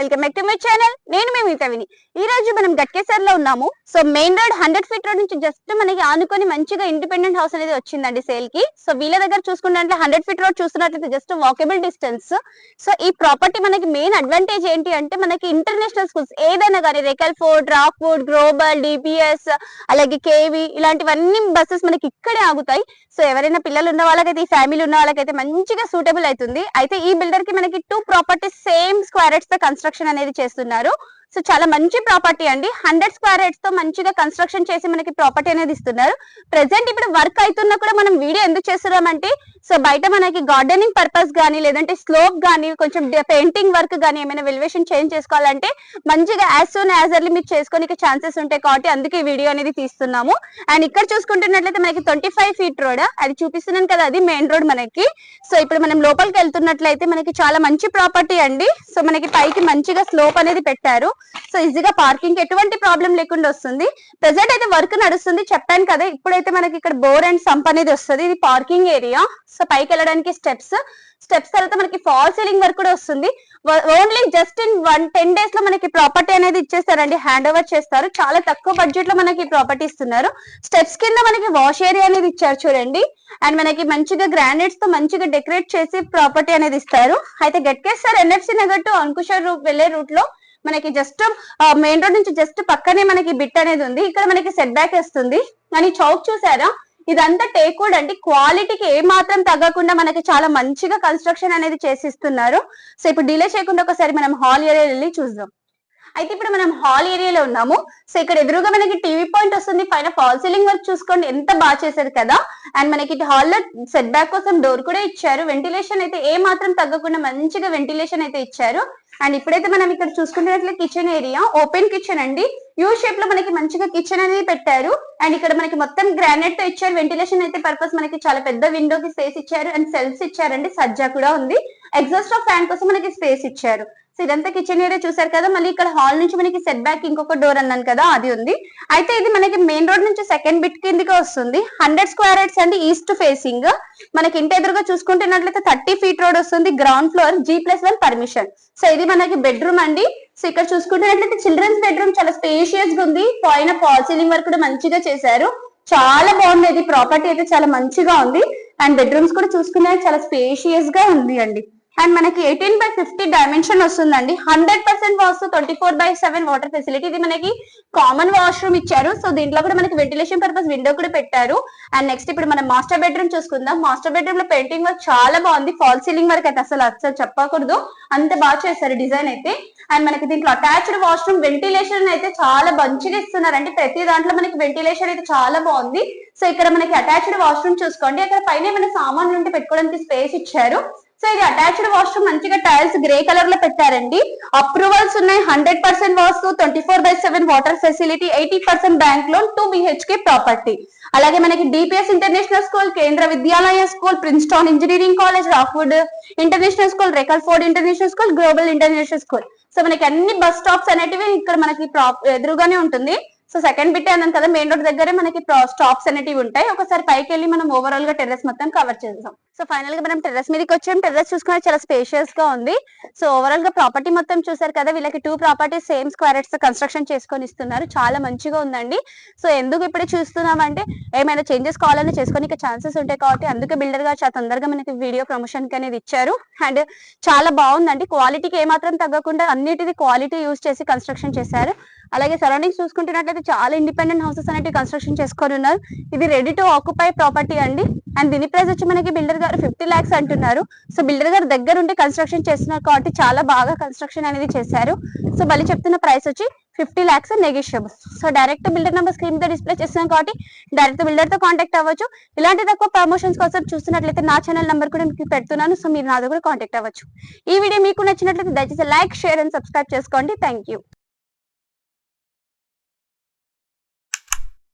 Welcome back to my channel నేను మేము మిగతావిని ఈ రోజు మనం గట్కేసర్లో ఉన్నాము. So main road hundred feet road నుంచి జస్ట్ మనకి ఆనుకొని మంచిగా ఇండిపెండెంట్ హౌస్ అనేది వచ్చిందండి సేల్కి. సో వీళ్ళ దగ్గర చూసుకున్నట్లయితే హండ్రెడ్ ఫీట్ రోడ్ చూస్తున్నట్లయితే జస్ట్ వాకబుల్ డిస్టెన్స్ సో ఈ ప్రాపర్టీ మనకి మెయిన్ అడ్వాంటేజ్ ఏంటి అంటే మనకి ఇంటర్నేషనల్ స్కూల్స్ ఏదైనా కానీ రెకల్ ఫోర్డ్ రాక్వుడ్ గ్లోబల్ డిపిఎస్ అలాగే కేవి ఇలాంటివన్నీ బస్సెస్ మనకి ఇక్కడే ఆగుతాయి. సో ఎవరైనా పిల్లలు ఉన్న వాళ్ళకైతే ఈ ఫ్యామిలీ ఉన్న వాళ్ళకైతే మంచిగా సూటబుల్ అవుతుంది. అయితే ఈ బిల్డర్కి మనకి టూ క్యారెట్స్తో కన్స్ట్రక్షన్ అనేది చేస్తున్నారు. సో చాలా మంచి ప్రాపర్టీ అండి. హండ్రెడ్ స్క్వేర్ హెడ్స్తో మంచిగా కన్స్ట్రక్షన్ చేసి మనకి ప్రాపర్టీ అనేది ఇస్తున్నారు. ప్రెసెంట్ ఇప్పుడు వర్క్ అవుతున్నా కూడా మనం వీడియో ఎందుకు చేస్తున్నామంటే సో బయట మనకి గార్డెనింగ్ పర్పస్ గానీ లేదంటే స్లోప్ గానీ కొంచెం పెయింటింగ్ వర్క్ గానీ ఏమైనా వెలివేషన్ చేంజ్ చేసుకోవాలంటే మంచిగా యాజ్ సూన్ యాజ్ ఎర్లీ మీరు చేసుకోనికి ఛాన్సెస్ ఉంటాయి కాబట్టి అందుకే వీడియో అనేది తీస్తున్నాము. అండ్ ఇక్కడ చూసుకుంటున్నట్లయితే మనకి ట్వంటీ ఫైవ్ ఫీట్ రోడ్ అది చూపిస్తున్నాను కదా అది మెయిన్ రోడ్ మనకి. సో ఇప్పుడు మనం లోపలికి వెళ్తున్నట్లయితే మనకి చాలా మంచి ప్రాపర్టీ అండి. సో మనకి పైకి మంచిగా స్లోప్ అనేది పెట్టారు. సో ఈజీగా పార్కింగ్ ఎటువంటి ప్రాబ్లం లేకుండా వస్తుంది. ప్రెసెంట్ అయితే వర్క్ నడుస్తుంది. చెప్పాను కదా ఇప్పుడైతే మనకి ఇక్కడ బోర్ అండ్ సంప్ అనేది వస్తుంది. ఇది పార్కింగ్ ఏరియా సో పైకి వెళ్ళడానికి స్టెప్స్ స్టెప్స్ తర్వాత మనకి ఫాల్ సీలింగ్ వర్క్ కూడా వస్తుంది. Only just in one ten డేస్లో మనకి ప్రాపర్టీ అనేది ఇచ్చేస్తారండి. హ్యాండ్ ఓవర్ చేస్తారు. చాలా తక్కువ బడ్జెట్లో మనకి ప్రాపర్టీ ఇస్తున్నారు. స్టెప్స్ కింద మనకి వాష్ ఏరియా అనేది ఇచ్చారు చూడండి. అండ్ మనకి మంచిగా గ్రానైట్స్తో మంచిగా డెకరేట్ చేసి ప్రాపర్టీ అనేది ఇస్తారు. అయితే Ghatkesar NFC Nagar to Ankushar route వెళ్ళే రూట్లో మనకి జస్ట్ మెయిన్ రోడ్ నుంచి జస్ట్ పక్కనే మనకి బిట్ అనేది ఉంది. ఇక్కడ మనకి సెట్ బ్యాక్ వస్తుంది. కానీ చౌక్ చూసారా? ఇదంతా టేకోడ్ అండి క్వాలిటీకి ఏ మాత్రం తగ్గకుండా మనకి చాలా మంచిగా కన్స్ట్రక్షన్ అనేది చేసిస్తున్నారు. సో ఇప్పుడు డిలే చేయకుండా ఒకసారి మనం హాల్ ఏరియా వెళ్ళి చూద్దాం. అయితే ఇప్పుడు మనం హాల్ ఏరియాలో ఉన్నాము. సో ఇక్కడ ఎదురుగా మనకి టీవీ పాయింట్ వస్తుంది. పైన ఫాల్ సీలింగ్ వర్క్ చూసుకోండి. ఎంత బాగా చేశారు కదా. అండ్ మనకి హాల్లో సెట్ బ్యాక్ కోసం డోర్ కూడా ఇచ్చారు. వెంటిలేషన్ అయితే ఏ మాత్రం తగ్గకుండా మంచిగా వెంటిలేషన్ అయితే ఇచ్చారు. అండ్ ఇప్పుడైతే మనం ఇక్కడ చూసుకున్నట్లే కిచెన్ ఏరియా ఓపెన్ కిచెన్ అండి. యూ షేప్లో మనకి మంచిగా కిచెన్ అనేది పెట్టారు. అండ్ ఇక్కడ మనకి మొత్తం గ్రానైట్తో ఇచ్చారు. వెంటిలేషన్ అయితే పర్పస్ మనకి చాలా పెద్ద విండో కి స్పేస్ ఇచ్చారు. అండ్ సెల్స్ ఇచ్చారండి. సజ్జా కూడా ఉంది. ఎగ్జాస్ట్ ఆఫ్ ఫ్యాన్ కోసం మనకి స్పేస్ ఇచ్చారు. సో ఇదంతా కిచెన్ ఏరియా చూసారు కదా మళ్ళీ ఇక్కడ హాల్ నుంచి మనకి సెట్ బ్యాక్ ఇంకొక డోర్ అన్నాను కదా అది ఉంది. అయితే ఇది మనకి మెయిన్ రోడ్ నుంచి సెకండ్ బిట్ కిందకి వస్తుంది. హండ్రెడ్ స్క్వేర్ హెడ్స్ అండి ఈస్ట్ ఫేసింగ్ మనకి ఇంటి ఎదురుగా చూసుకుంటున్నట్లయితే థర్టీ ఫీట్ రోడ్ వస్తుంది ground floor G plus one permission so ఇది మనకి బెడ్రూమ్ అండి. సో ఇక్కడ చూసుకుంటున్నట్లయితే చిల్డ్రన్స్ బెడ్రూమ్ చాలా స్పేషియస్గా ఉంది. పైన ఫాల్ సీలింగ్ వర్క్ కూడా మంచిగా చేశారు. చాలా బాగుంది. ఇది ప్రాపర్టీ అయితే చాలా మంచిగా ఉంది. అండ్ బెడ్రూమ్స్ కూడా చూసుకునే చాలా స్పేషియస్గా ఉంది అండి. అండ్ మనకి ఎయిటీన్ బై ఫిఫ్టీ డైమెన్షన్ వస్తుందండి. Hundred percent wash twenty four by seven water facility ఇది మనకి కామన్ వాష్రూమ్ ఇచ్చారు. సో దీంట్లో కూడా మనకి వెంటిలేషన్ పర్పస్ విండో కూడా పెట్టారు. అండ్ నెక్స్ట్ ఇప్పుడు మనం మాస్టర్ బెడ్రూమ్ చూసుకుందాం. మాస్టర్ బెడ్రూమ్లో పెయింటింగ్ వర్క్ చాలా బాగుంది. ఫాల్ సీలింగ్ వరకు అయితే అసలు అసలు చెప్పకూడదు. అంత బాగా చేశారు డిజైన్ అయితే. అండ్ మనకి దీంట్లో అటాచ్డ్ వాష్రూమ్ వెంటిలేషన్ అయితే చాలా మంచిగా ఇస్తున్నారండి. ప్రతి దాంట్లో మనకి వెంటిలేషన్ అయితే చాలా బాగుంది. సో ఇక్కడ మనకి అటాచ్డ్ వాష్రూమ్ చూసుకోండి. అక్కడ పైన ఏమైనా సామాన్లు ఉంటే పెట్టుకోవడానికి స్పేస్ ఇచ్చారు. సో ఇది అటాచ్డ్ వాష్రూమ్ మంచిగా టైల్స్ గ్రే కలర్లో పెట్టారండి. అప్రూవల్స్ ఉన్నాయి hundred percent vastu twenty four by seven water facility eighty percent bank loan two BHK property అలాగే మనకి DPS international school Kendriya Vidyalaya school Princeton engineering college Rockwood international school రెకల్ Ford international school global international school so మనకి అన్ని bus stops అనేటివి ఇక్కడ మనకి ప్రా ఎదురుగానే ఉంటుంది. సో సెకండ్ బిట్ అన్నాను కదా మెయిన్ రోడ్ దగ్గరే మనకి స్టాప్స్ అనేటివి ఉంటాయి. ఒకసారి పైకి వెళ్ళి మనం ఓవరాల్గా టెర్రస్ మొత్తం కవర్ చేద్దాం. సో ఫైనల్గా మనం టెర్రస్ మీదకి వచ్చాం. టెర్రస్ చూసుకునే చాలా స్పేషియస్గా ఉంది. సో ఓవరాల్గా ప్రాపర్టీ మొత్తం చూసారు కదా వీళ్ళకి two properties same square yards construction చేసుకొని ఇస్తున్నారు. చాలా మంచిగా ఉందండి. సో ఎందుకు ఇప్పుడు చూస్తున్నామంటే ఏమైనా చేంజెస్ కావాలని చేసుకొని ఛాన్సెస్ ఉంటాయి కాబట్టి అందుకే బిల్డర్గా చాలా తొందరగా మనకి వీడియో ప్రమోషన్కి అనేది ఇచ్చారు. అండ్ చాలా బాగుందండి. క్వాలిటీకి ఏమాత్రం తగ్గకుండా అన్నిటిది క్వాలిటీ యూజ్ చేసి కన్స్ట్రక్షన్ చేశారు. అలాగే సరౌండింగ్స్ చూసుకుంటున్నట్లయితే చాలా ఇండిపెండెంట్ హౌసెస్ అనేవి కన్స్ట్రక్షన్ చేసుకొని ఉన్నారు. ఇది రెడీ టు ఆక్యుపై ప్రాపర్టీ అండి. అండ్ దీని ప్రైస్ వచ్చి మనకి బిల్డర్ గారు ఫిఫ్టీ ల్యాక్స్ అంటున్నారు. సో బిల్డర్ గారు దగ్గర ఉండి కన్స్ట్రక్షన్ చేస్తున్నారు కాబట్టి చాలా బాగా కన్స్ట్రక్షన్ అనేది చేశారు. సో మళ్ళీ చెప్తున్న ప్రైస్ వచ్చి fifty lakhs negotiable so direct builder number స్క్రీన్తో display చేస్తున్నాం కాబట్టి డైరెక్ట్ బిల్డర్తో కాంటాక్ట్ అవ్వచ్చు. ఇలాంటి తక్కువ ప్రమోషన్స్ కోసం చూస్తున్నట్లయితే నా ఛానల్ నెంబర్ కూడా మీకు పెడుతున్నాను. సో మీరు నాతో కూడా కాంటాక్ట్ అవ్వచ్చు. ఈ వీడియో మీకు నచ్చినట్లయితే దయచేసి లైక్ షేర్ అండ్ సబ్స్క్రైబ్ చేసుకోండి. Thank you